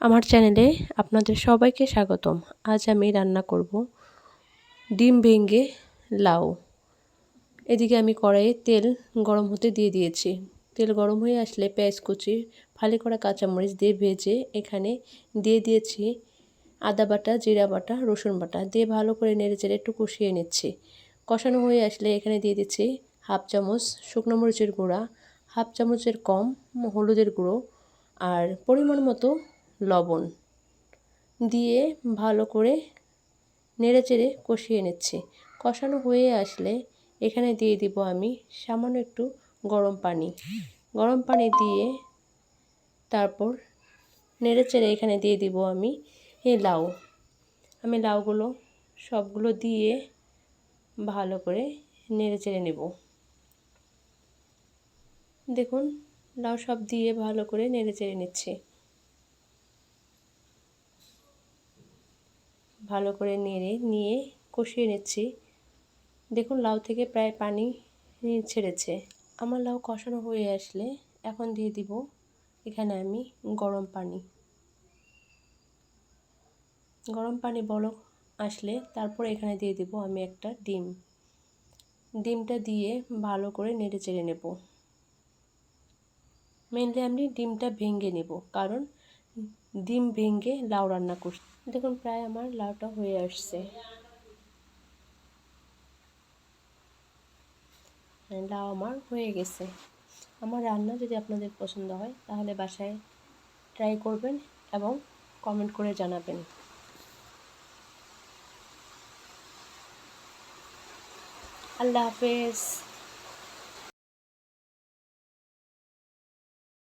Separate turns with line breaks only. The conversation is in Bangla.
আমার চ্যানেলে আপনাদের সবাইকে স্বাগতম। আজ আমি রান্না করব ডিম ভেঙে লাউ। এদিকে আমি কড়াইয়ে তেল গরম হতে দিয়ে দিয়েছি। তেল গরম হয়ে আসলে পেঁয়াজ কুচি, ফালি করা কাঁচামরিচ দিয়ে ভেজে এখানে দিয়ে দিয়েছি আদা বাটা, জিরা বাটা, রসুন বাটা। দিয়ে ভালো করে নেড়ে চেড়ে একটু কষিয়ে নিচ্ছি। কষানো হয়ে আসলে এখানে দিয়ে দিচ্ছি হাফ চামচ শুকনো মরিচের গুঁড়া, হাফ চামচের কম হলুদের গুঁড়ো আর পরিমাণ মতো লবণ দিয়ে ভালো করে নেড়ে চেড়ে কষিয়ে নিচ্ছি। কষানো হয়ে আসলে এখানে দিয়ে দিব আমি সামান্য একটু গরম পানি। গরম পানি দিয়ে তারপর নেড়ে চেড়ে এখানে দিয়ে দিব আমি এই লাউ। আমি লাউগুলো সবগুলো দিয়ে ভালো করে নেড়ে চেড়ে নেব। দেখুন, লাউ সব দিয়ে ভালো করে নেড়ে চেড়ে নিচ্ছি। ভালো করে নেড়ে, নিয়ে কষিয়ে নিচ্ছি। দেখুন, লাউ থেকে প্রায় পানি ছেড়েছে। আমার লাউ কষানো হয়ে আসলে এখন দিয়ে দিব এখানে আমি গরম পানি। গরম পানি বড় আসলে তারপর এখানে দিয়ে দিব আমি একটা ডিম। ডিমটা দিয়ে ভালো করে নেড়ে চেড়ে নেব। মেনলি আমি ডিমটা ভেঙে নেব, কারণ ডিম ভেঙে লাউ রান্না করছি দেখুন প্রায় আমার লাউটা হয়ে আসছে। হ্যাঁ, লাউ আমার হয়ে গেছে। আমার রান্না যদি আপনাদের পছন্দ হয় তাহলে বাসায় ট্রাই করবেন এবং কমেন্ট করে জানাবেন। আল্লাহ হাফেজ।